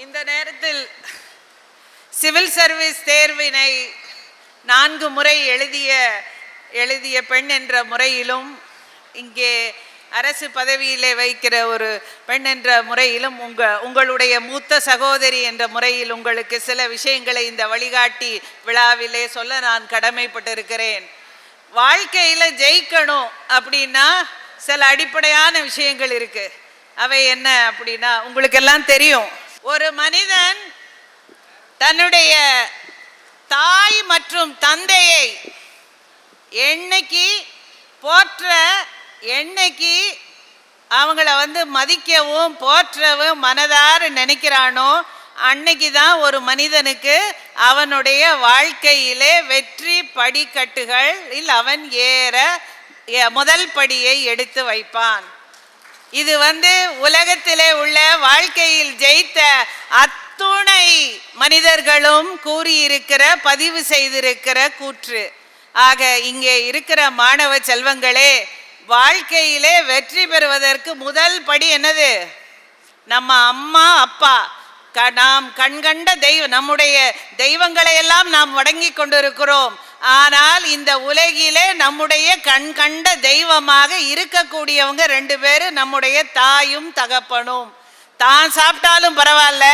இந்த நேரத்தில் civil service தேர்வினை நான்கு முறை எழுதிய எழுதிய பெண் என்ற முறையிலும் இங்கே அரசு பதவியிலே வைக்கிற ஒரு பெண் என்ற முறையிலும் உங்க உங்களுடைய மூத்த சகோதரி என்ற முறையில் உங்களுக்கு சில விஷயங்களை இந்த வழிகாட்டி விழாவிலே சொல்ல நான் கடமைப்பட்டிருக்கிறேன். வாழ்க்கையில் ஜெயிக்கணும் அப்படின்னா சில அடிப்படையான விஷயங்கள் இருக்கு. அவை என்ன அப்படின்னா உங்களுக்கு எல்லாம் தெரியும். ஒரு மனிதன் தன்னுடைய தாய் மற்றும் தந்தையை என்னைக்கு போற்ற என்னைக்கு அவங்கள வந்து மதிக்கவும் போற்றவும் மனதார நினைக்கிறானோ அன்னைக்கு தான் ஒரு மனிதனுக்கு அவனுடைய வாழ்க்கையிலே வெற்றி படிக்கட்டுகளில் அவன் ஏற முதல் படியை எடுத்து வைப்பான். இது வந்து உலகத்திலே உள்ள வாழ்க்கையில் ஜெயித்த அத்துணை மனிதர்களும் கூறியிருக்கிற பதிவு செய்திருக்கிற கூற்று. ஆக இங்கே இருக்கிற மாணவ செல்வங்களே வாழ்க்கையிலே வெற்றி பெறுவதற்கு முதல் படி என்னது? நம்ம அம்மா அப்பா. க நாம் கண்கண்ட தெய்வம் நம்முடைய தெய்வங்களை எல்லாம் நாம் வணங்கி கொண்டிருக்கிறோம். ஆனால் இந்த உலகிலே நம்முடைய கண் கண்ட தெய்வமாக இருக்கக்கூடியவங்க ரெண்டு பேரும் நம்முடைய தாயும் தகப்பனும். தான் சாப்பிட்டாலும் பரவாயில்ல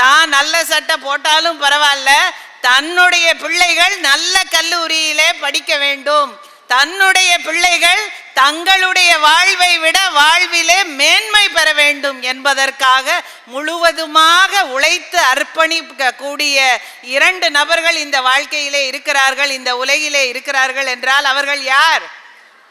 தான் நல்ல சட்டை போட்டாலும் பரவாயில்ல தன்னுடைய பிள்ளைகள் நல்ல கல்லூரியிலே படிக்க வேண்டும். தன்னுடைய பிள்ளைகள் தங்களுடைய வாழ்வை விட வாழ்விலே மேன்மை பெற வேண்டும் என்பதற்காக முழுவதுமாக உழைத்து அர்ப்பணிக்க கூடிய இரண்டு நபர்கள் இந்த வாழ்க்கையிலே இருக்கிறார்கள் இந்த உலகிலே இருக்கிறார்கள் என்றால் அவர்கள் யார்?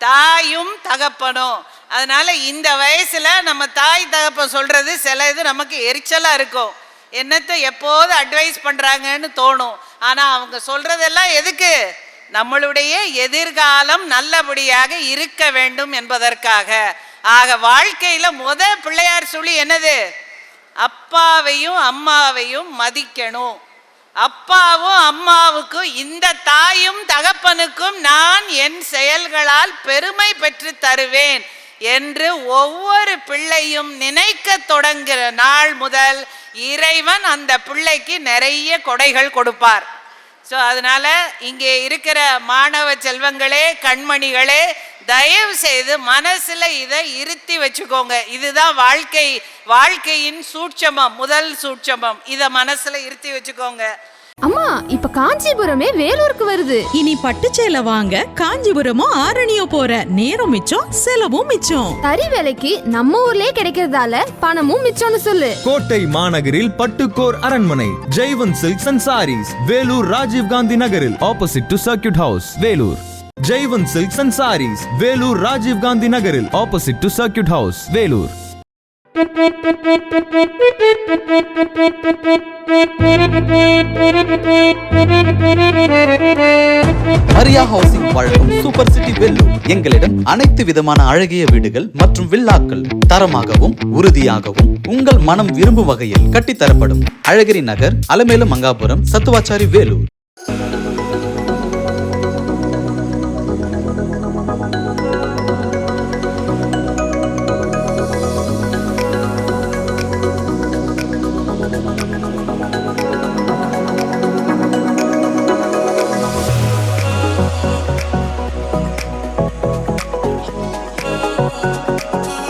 தாயும் தகப்பனும். அதனால இந்த வயசுல நம்ம தாய் தகப்பன் சொல்றது சில இது நமக்கு எரிச்சலா இருக்கும். என்னத்தை எப்போது அட்வைஸ் பண்றாங்கன்னு தோணும். ஆனா அவங்க சொல்றதெல்லாம் எதுக்கு? நம்மளுடைய எதிர்காலம் நல்லபடியாக இருக்க வேண்டும் என்பதற்காக. ஆக வாழ்க்கையில் முத பிள்ளையார் சொல்லி என்னது? அப்பாவையும் அம்மாவையும் மதிக்கணும். அப்பாவும் அம்மாவுக்கும் இந்த தாயும் தகப்பனுக்கும் நான் என் செயல்களால் பெருமை பெற்று தருவேன் என்று ஒவ்வொரு பிள்ளையும் நினைக்க தொடங்குகிற நாள் முதல் இறைவன் அந்த பிள்ளைக்கு நிறைய கொடைகள் கொடுப்பார். ஸோ அதனால இங்கே இருக்கிற மாணவ செல்வங்களே கண்மணிகளே தயவு செய்து மனசுல இதை இருத்தி வச்சுக்கோங்க. இதுதான் வாழ்க்கை வாழ்க்கையின் சூட்சமம் முதல் சூட்சமம். இதை மனசுல இருத்தி வச்சுக்கோங்க. அம்மா இப்ப காஞ்சிபுரமே வேலூருக்கு வருது. இனி பட்டுச்சேலை வாங்க காஞ்சிபுரமோ ஆரணியோ போற நேரம் மிச்சம் செலவும் மிச்சம். தறி வேலைக்கு நம்ம ஊர்லயே கிடைக்கிறதால பணமும் மிச்சம்னு சொல்லு. கோட்டை மாநகரில் பட்டுக்கோர் அரண்மனை ஜெய்வன் சில்க்ஸ் அண்ட் சாரீஸ் வேலூர் ராஜீவ் காந்தி நகரில் opposite to circuit house Vellore. Jaivan silks and sarees Vellore Rajiv Gandhi நகரில் opposite to circuit house Vellore area housing வழங்கும் சூப்பர் சிட்டி வெல்லூர் எங்களிடம் அனைத்து விதமான அழகிய வீடுகள் மற்றும் வில்லாக்கள் தரமாகவும் உறுதியாகவும் உங்கள் மனம் விரும்பும் வகையில் கட்டித்தரப்படும். அழகிரி நகர் அலமேலு மங்காபுரம் சத்துவாச்சாரி வேலூர் Bye.